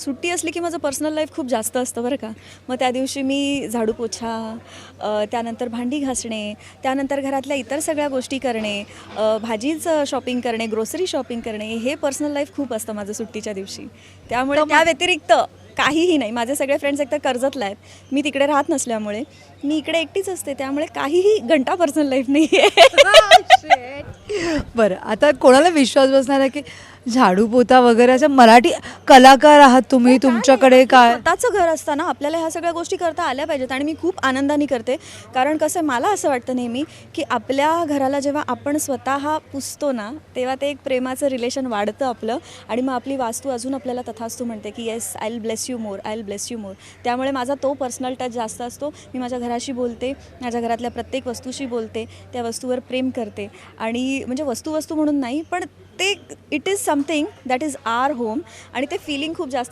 सुट्टी असली की माझं पर्सनल लाईफ खूप जास्त असतं बरं का. मग त्या दिवशी मी झाडू पोछा त्यानंतर भांडी घासणे त्यानंतर घरातल्या इतर सगळ्या गोष्टी करणे भाजीचं शॉपिंग करणे ग्रोसरी शॉपिंग करणे हे पर्सनल लाईफ खूप असतं माझं सुट्टीच्या दिवशी. त्यामुळे त्या व्यतिरिक्त काहीही नाही. माझे सगळे फ्रेंड्स एकतर कर्जतला आहेत. मी तिकडे राहत नसल्यामुळे मी इकडे एकटीच असते. त्यामुळे काहीही घंटा पर्सनल लाईफ नाही आहे बरं आता कोणाला विश्वास बसणार आहे की झाडू पोता वगैरे असं मराठी कलाकार आहात तुम्ही तुमच्याकडे काय? स्वतःचं घर असताना आपल्याला ह्या सगळ्या गोष्टी करता आल्या पाहिजेत आणि मी खूप आनंदाने करते. कारण कसं मला असं वाटतं नेहमी की आपल्या घराला जेव्हा आपण स्वतः पुसतो ना तेव्हा ते एक प्रेमाचं रिलेशन वाढतं आपलं आणि मग आपली वास्तू अजून आपल्याला तथास्तू म्हणते की yes I will bless you more I will bless you more त्यामुळे माझा तो पर्सनल टच जास्त असतो. मी माझ्या घराशी बोलते माझ्या घरातल्या प्रत्येक वस्तूशी बोलते त्या वस्तूवर प्रेम करते. आणि म्हणजे वस्तू वस्तू म्हणून नाही पण ते it is something that is our home आणि ते फिलिंग खूप जास्त